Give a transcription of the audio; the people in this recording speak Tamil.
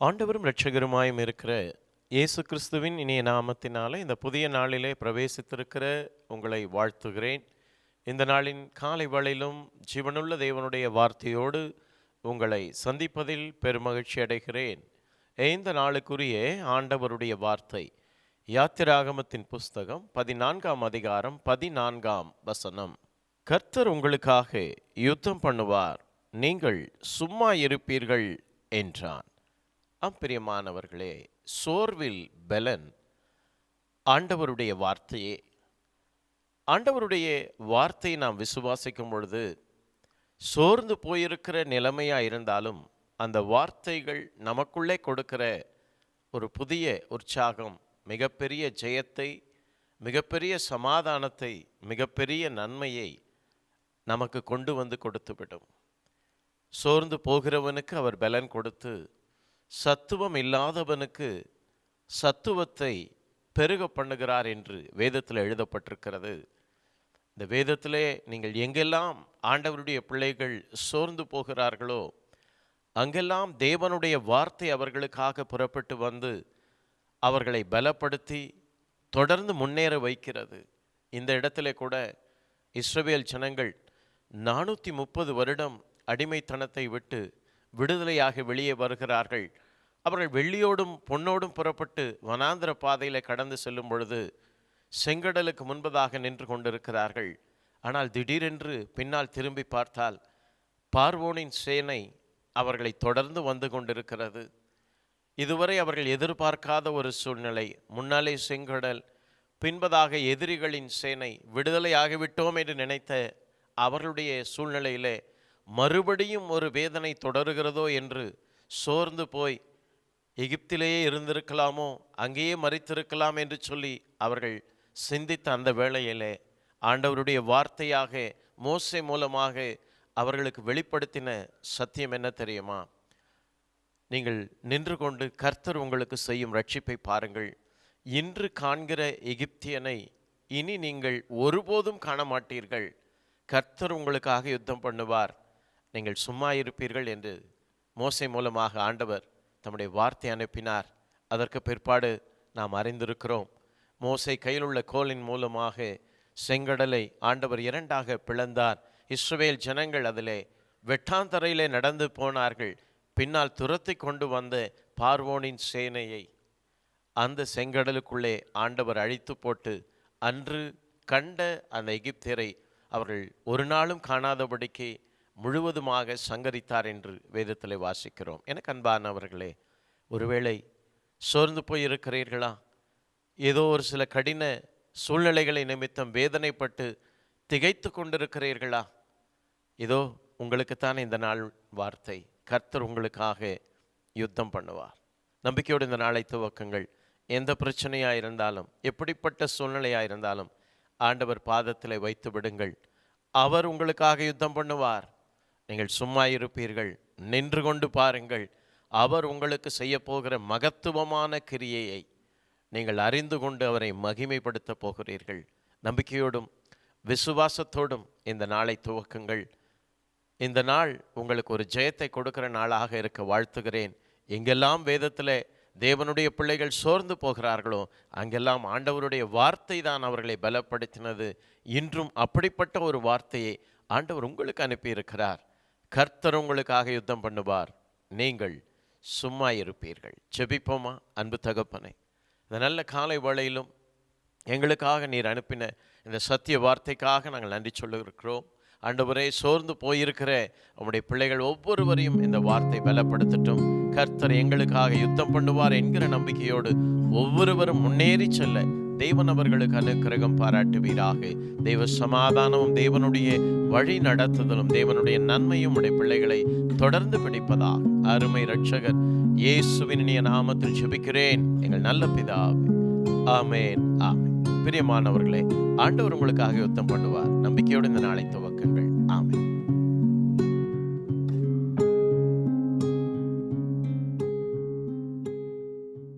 ஆண்டவரும் இரட்சகருமாயும் இருக்கிற இயேசு கிறிஸ்துவின் இனிய நாமத்தினாலே இந்த புதிய நாளிலே பிரவேசித்திருக்கிற உங்களை வாழ்த்துகிறேன். இந்த நாளின் காலை வழியிலும் ஜீவனுள்ள தேவனுடைய வார்த்தையோடு உங்களை சந்திப்பதில் பெருமகிழ்ச்சி அடைகிறேன். இந்த நாளுக்குரிய ஆண்டவருடைய வார்த்தை யாத்திராகமத்தின் புஸ்தகம் பதினான்காம் அதிகாரம் பதினான்காம் வசனம். கர்த்தர் உங்களுக்காக யுத்தம் பண்ணுவார் நீங்கள் சும்மா இருப்பீர்கள் என்றான். அம்பிரியமானவர்களே சோர்வில் பெலன் ஆண்டவருடைய வார்த்தையே. ஆண்டவருடைய வார்த்தையை நாம் விசுவாசிக்கும் பொழுது சோர்ந்து போயிருக்கிற நிலைமையாக இருந்தாலும் அந்த வார்த்தைகள் நமக்குள்ளே கொடுக்கிற ஒரு புதிய உற்சாகம் மிகப்பெரிய ஜெயத்தை மிகப்பெரிய சமாதானத்தை மிகப்பெரிய நன்மையை நமக்கு கொண்டு வந்து கொடுத்துவிடும். சோர்ந்து போகிறவனுக்கு அவர் பலன் கொடுத்து சத்துவம் இல்லாதவனுக்கு சத்துவத்தை பெருக பண்ணுகிறார் என்று வேதத்தில் எழுதப்பட்டிருக்கிறது. இந்த வேதத்திலே நீங்கள் எங்கெல்லாம் ஆண்டவருடைய பிள்ளைகள் சோர்ந்து போகிறார்களோ அங்கெல்லாம் தேவனுடைய வார்த்தை அவர்களுக்காக புறப்பட்டு வந்து அவர்களை பலப்படுத்தி தொடர்ந்து முன்னேற வைக்கிறது. இந்த இடத்துல கூட இஸ்ரவேல் ஜனங்கள் நானூற்றி முப்பது வருடம் அடிமைத்தனத்தை விட்டு விடுதலையாக வெளியே வருகிறார்கள். அவர்கள் வெள்ளியோடும் பொன்னோடும் புறப்பட்டு வனாந்திர பாதையில் கடந்து செல்லும் பொழுது செங்கடலுக்கு முன்பதாக நின்று கொண்டிருக்கிறார்கள். ஆனால் திடீரென்று பின்னால் திரும்பி பார்த்தால் பார்வோனின் சேனை அவர்களை தொடர்ந்து வந்து கொண்டிருக்கிறது. இதுவரை அவர்கள் எதிர்பார்க்காத ஒரு சூழ்நிலை. முன்னாலே செங்கடல் பின்பதாக எதிரிகளின் சேனை விடுதலை ஆகிவிட்டோம் என்று நினைத்த அவர்களுடைய சூழ்நிலையிலே மறுபடியும் ஒரு வேதனை தொடருகிறதோ என்று சோர்ந்து போய் எகிப்திலேயே இருந்திருக்கலாமோ அங்கேயே மறித்திருக்கலாம் என்று சொல்லி அவர்கள் சிந்தித்த அந்த வேளையிலே ஆண்டவருடைய வார்த்தையாக மோசை மூலமாக அவர்களுக்கு வெளிப்படுத்தின சத்தியம் என்ன தெரியுமா? நீங்கள் நின்று கொண்டு கர்த்தர் உங்களுக்கு செய்யும் ரட்சிப்பை பாருங்கள். இன்று காண்கிற எகிப்தியனை இனி நீங்கள் ஒருபோதும் காண மாட்டீர்கள் கர்த்தர் உங்களுக்காக யுத்தம் பண்ணுவார். நீங்கள் சும்மா இருப்பீர்கள் என்று மோசை மூலமாக ஆண்டவர் தம்முடைய வார்த்தை அனுப்பினார். அதற்கு பிற்பாடு நாம் அறிந்திருக்கிறோம். மோசை கையில் உள்ள கோலின் மூலமாக செங்கடலை ஆண்டவர் இரண்டாக பிளந்தார். இஸ்ரவேல் ஜனங்கள் அதிலே வெட்டாந்தரையிலே நடந்து போனார்கள். பின்னால் துரத்தி கொண்டு வந்த பார்வோனின் சேனையை அந்த செங்கடலுக்குள்ளே ஆண்டவர் அழித்து போட்டு அன்று கண்ட அந்த எகிப்தியரை அவர்கள் ஒரு நாளும் காணாதபடிக்கு முழுவதுமாக சங்கரித்தார் என்று வேதத்தில் வாசிக்கிறோம். எனக்கு அன்பானவர்களே ஒருவேளை சோர்ந்து போய் இருக்கிறீர்களா ஏதோ ஒரு சில கடின சூழ்நிலைகளை நிமித்தம் வேதனைப்பட்டு திகைத்து கொண்டிருக்கிறீர்களா? இதோ உங்களுக்குத்தான் இந்த நாள் வார்த்தை. கர்த்தர் உங்களுக்காக யுத்தம் பண்ணுவார். நம்பிக்கையோடு இந்த நாளை துவக்கங்கள். எந்த பிரச்சனையாக இருந்தாலும் எப்படிப்பட்ட சூழ்நிலையாக இருந்தாலும் ஆண்டவர் பாதத்தில் வைத்து விடுங்கள். அவர் உங்களுக்காக யுத்தம் பண்ணுவார். நீங்கள் சும்மா இருப்பீர்கள். நின்று கொண்டு பாருங்கள். அவர் உங்களுக்கு செய்ய போகிற மகத்துவமான கிரியையை நீங்கள் அறிந்து கொண்டு அவரை மகிமைப்படுத்த போகிறீர்கள். நம்பிக்கையோடும் விசுவாசத்தோடும் இந்த நாளை துவக்குங்கள். இந்த நாள் உங்களுக்கு ஒரு ஜெயத்தை கொடுக்கிற நாளாக இருக்க வாழ்த்துகிறேன். எங்கெல்லாம் வேதத்தில் தேவனுடைய பிள்ளைகள் சோர்ந்து போகிறார்களோ அங்கெல்லாம் ஆண்டவருடைய வார்த்தை தான் அவர்களை பலப்படுத்தினது. இன்றும் அப்படிப்பட்ட ஒரு வார்த்தையை ஆண்டவர் உங்களுக்கு அனுப்பியிருக்கிறார். கர்த்தர் உங்களுக்காக யுத்தம் பண்ணுவார். நீங்கள் சும்மா இருப்பீர்கள். செபிப்போமா அன்பு தகப்பனை இந்த நல்ல காலை வேளையிலும் எங்களுக்காக நீர் அனுப்பின இந்த சத்திய வார்த்தைக்காக நாங்கள் நன்றி சொல்லியிருக்கிறோம். ஆண்டவரே சோர்ந்து போயிருக்கிற உங்களுடைய பிள்ளைகள் ஒவ்வொருவரையும் இந்த வார்த்தை பலப்படுத்தட்டும். கர்த்தர் எங்களுக்காக யுத்தம் பண்ணுவார் என்கிற நம்பிக்கையோடு ஒவ்வொருவரும் முன்னேறி செல்ல தேவன் அவர்களுக்கு அனுக்கிரகம் பாராட்டுவீராக. தெய்வ சமாதானமும் தேவனுடைய வழி நடத்துதலும் தேவனுடைய நன்மையும் உடைய பிள்ளைகளை தொடர்ந்து பிடிப்பதாக. அருமை ரட்சகர் இயேசுவின் நாமத்தில் ஜெபிக்கிறேன். எங்கள் நல்ல பிதாவே. ஆமேன் ஆமேன். பிரியமானவர்களே ஆண்டவர் உங்களுக்காக யுத்தம் பண்ணுவார். நம்பிக்கையோடு இந்த நாளை துவக்குங்கள். ஆமேன்.